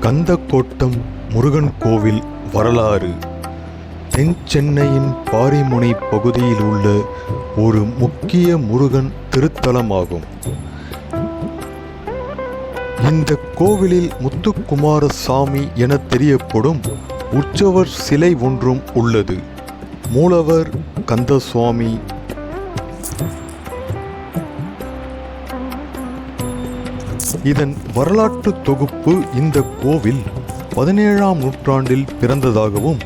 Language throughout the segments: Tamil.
கந்தக்கோட்டம் முருகன் கோவில் வரலாறு. தென் சென்னையின் பாரிமுனை பகுதியில் உள்ள ஒரு முக்கிய முருகன் திருத்தலமாகும். இந்த கோவிலில் முத்துக்குமாரசாமி என தெரியப்படும் உற்சவர் சிலை ஒன்றும் உள்ளது. மூலவர் கந்தசுவாமி இதன் வரலாற்று தொகுப்பு இந்த கோவில் பதினேழாம் நூற்றாண்டில் பிறந்ததாகவும்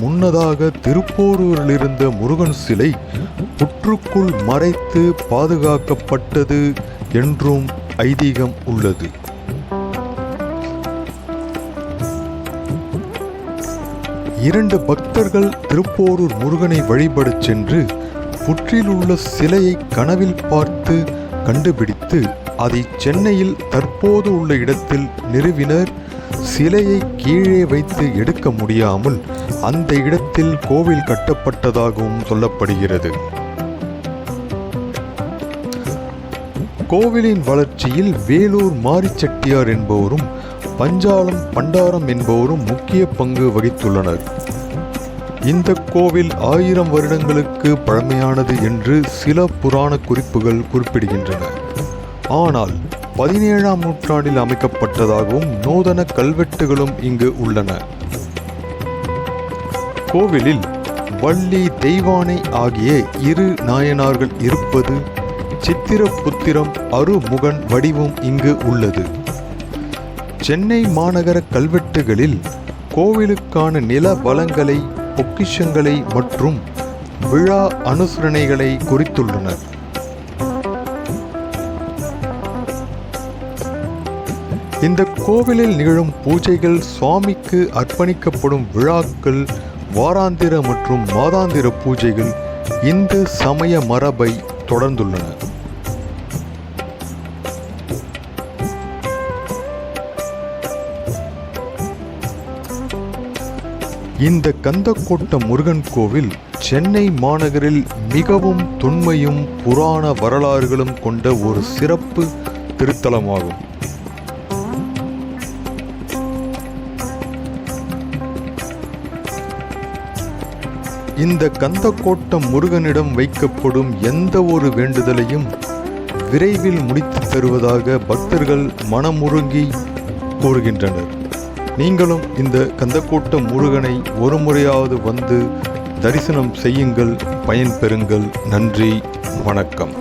முன்னதாக திருப்போரூரில் இருந்த முருகன் சிலை புற்றுக்குள் மறைத்து பாதுகாக்கப்பட்டது என்றும் ஐதீகம் உள்ளது. இரண்டு பக்தர்கள் திருப்போரூர் முருகனை வழிபடச் சென்று புற்றில் உள்ள சிலையை கனவில் பார்த்து கண்டுபிடித்து அதை சென்னையில் தற்போது உள்ள இடத்தில் நிறுவினர். சிலையை கீழே வைத்து எடுக்க முடியாமல் அந்த இடத்தில் கோவில் கட்டப்பட்டதாகவும் சொல்லப்படுகிறது. கோவிலின் வளர்ச்சியில் வேலூர் மாரிச்செட்டியார் என்பவரும் பஞ்சாலம் பண்டாரம் என்பவரும் முக்கிய பங்கு வகித்துள்ளனர். இந்த கோவில் ஆயிரம் வருடங்களுக்கு பழமையானது என்று சில புராண குறிப்புகள் குறிப்பிடுகின்றன. ஆனால் பதினேழாம் நூற்றாண்டில் அமைக்கப்பட்டதாகவும் நூதன கல்வெட்டுகளும் இங்கு உள்ளன. கோவிலில் வள்ளி தெய்வானை ஆகிய இரு நாயனார்கள் இருப்பது சித்திரபுத்திரம் அருமுகன் வடிவம் இங்கு உள்ளது. சென்னை மாநகர கல்வெட்டுகளில் கோவிலுக்கான நில வளங்களை பொக்கிஷங்களை மற்றும் விழா அனுசரணைகளை குறித்துள்ளனர். இந்த கோவிலில் நிகழும் பூஜைகள் சுவாமிக்கு அர்ப்பணிக்கப்படும் விழாக்கள் வாராந்திர மற்றும் மாதாந்திர பூஜைகள் இந்து சமய மரபை தொடர்ந்துள்ளன. இந்த கந்தக்கோட்ட முருகன் கோவில் சென்னை மாநகரில் மிகவும் தொன்மையும் புராண வரலாறுகளும் கொண்ட ஒரு சிறப்பு திருத்தலமாகும். இந்த கந்தக்கோட்டம் முருகனிடம் வைக்கப்படும் எந்த ஒரு வேண்டுதலையும் விரைவில் முடித்து தருவதாக பக்தர்கள் மனமுருங்கி கூறுகின்றனர். நீங்களும் இந்த கந்தக்கோட்டம் முருகனை ஒரு முறையாவது வந்து தரிசனம் செய்யுங்கள் பயன்பெறுங்கள் நன்றி வணக்கம்.